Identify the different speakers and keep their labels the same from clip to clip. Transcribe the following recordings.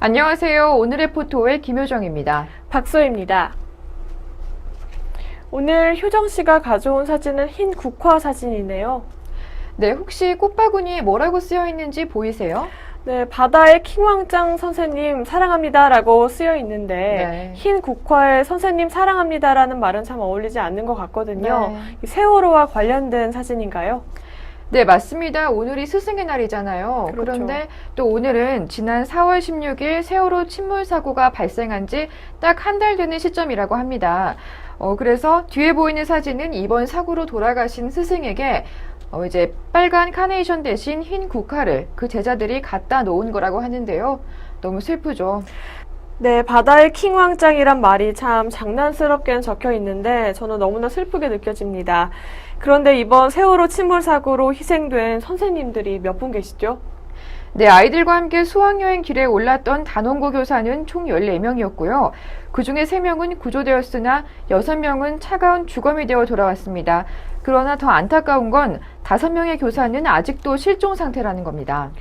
Speaker 1: 안녕하세요. 오늘의 포토의 김효정입니다.
Speaker 2: 박소입니다. 오늘 효정 씨가 가져온 사진은 흰 국화 사진이네요.
Speaker 1: 네, 혹시 꽃바구니에 뭐라고 쓰여 있는지 보이세요?
Speaker 2: 네, 바다의 킹왕짱 선생님 사랑합니다라고 쓰여 있는데
Speaker 1: 네.
Speaker 2: 흰 국화에 선생님 사랑합니다라는 말은 참 어울리지 않는 것 같거든요.
Speaker 1: 네.
Speaker 2: 이 세월호와 관련된 사진인가요?
Speaker 1: 네, 맞습니다. 오늘이 스승의 날이잖아요.
Speaker 2: 그렇죠.
Speaker 1: 그런데 또 오늘은 지난 4월 16일 세월호 침몰 사고가 발생한 지 딱 한 달 되는 시점이라고 합니다. 어, 그래서 뒤에 보이는 사진은 이번 사고로 돌아가신 스승에게 어, 이제 빨간 카네이션 대신 흰 국화를 그 제자들이 갖다 놓은 거라고 하는데요. 너무 슬프죠.
Speaker 2: 네, 바다의 킹왕짱이란 말이 참 장난스럽게는 적혀 있는데 저는 너무나 슬프게 느껴집니다. 그런데 이번 세월호 침몰 사고로 희생된 선생님들이 몇 분 계시죠?
Speaker 1: 네, 아이들과 함께 수학여행 길에 올랐던 단원고 교사는 총 14명이었고요. 그 중에 3명은 구조되었으나 6명은 차가운 주검이 되어 돌아왔습니다. 그러나 더 안타까운 건 5명의 교사는 아직도 실종 상태라는 겁니다.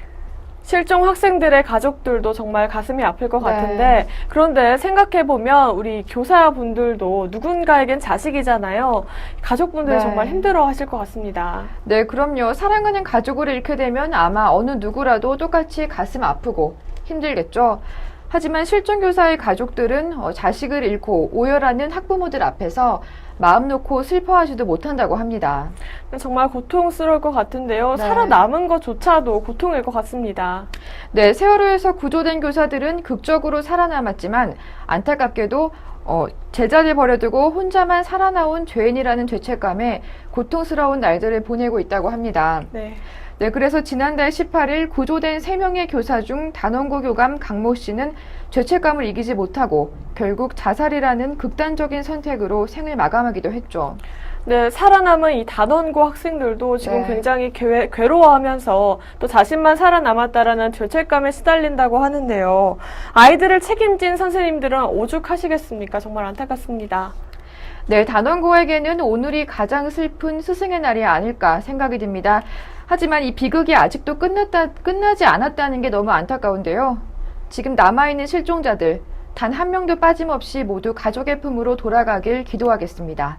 Speaker 2: 실종 학생들의 가족들도 정말 가슴이 아플 것
Speaker 1: 네.
Speaker 2: 같은데 그런데 생각해 보면 우리 교사분들도 누군가에겐 자식이잖아요. 가족분들이
Speaker 1: 네.
Speaker 2: 정말 힘들어하실 것 같습니다.
Speaker 1: 네, 그럼요. 사랑하는 가족을 잃게 되면 아마 어느 누구라도 똑같이 가슴 아프고 힘들겠죠. 하지만 실종 교사의 가족들은 어, 자식을 잃고 오열하는 학부모들 앞에서 마음 놓고 슬퍼하지도 못한다고 합니다.
Speaker 2: 정말 고통스러울 것 같은데요.
Speaker 1: 네.
Speaker 2: 살아남은 것조차도 고통일 것 같습니다.
Speaker 1: 네, 세월호에서 구조된 교사들은 극적으로 살아남았지만 안타깝게도 어, 제자를 버려두고 혼자만 살아나온 죄인이라는 죄책감에 고통스러운 날들을 보내고 있다고 합니다.
Speaker 2: 네.
Speaker 1: 네, 그래서 지난달 18일 구조된 3명의 교사 중 단원고 교감 강모 씨는 죄책감을 이기지 못하고 결국 자살이라는 극단적인 선택으로 생을 마감하기도 했죠.
Speaker 2: 네, 살아남은 이 단원고 학생들도 지금
Speaker 1: 네.
Speaker 2: 굉장히 괴, 괴로워하면서 또 자신만 살아남았다라는 죄책감에 시달린다고 하는데요. 아이들을 책임진 선생님들은 오죽하시겠습니까? 정말 안타깝습니다.
Speaker 1: 네, 단원고에게는 오늘이 가장 슬픈 스승의 날이 아닐까 생각이 듭니다. 하지만 이 비극이 아직도 끝났다, 끝나지 않았다는 게 너무 안타까운데요. 지금 남아있는 실종자들, 단 한 명도 빠짐없이 모두 가족의 품으로 돌아가길 기도하겠습니다.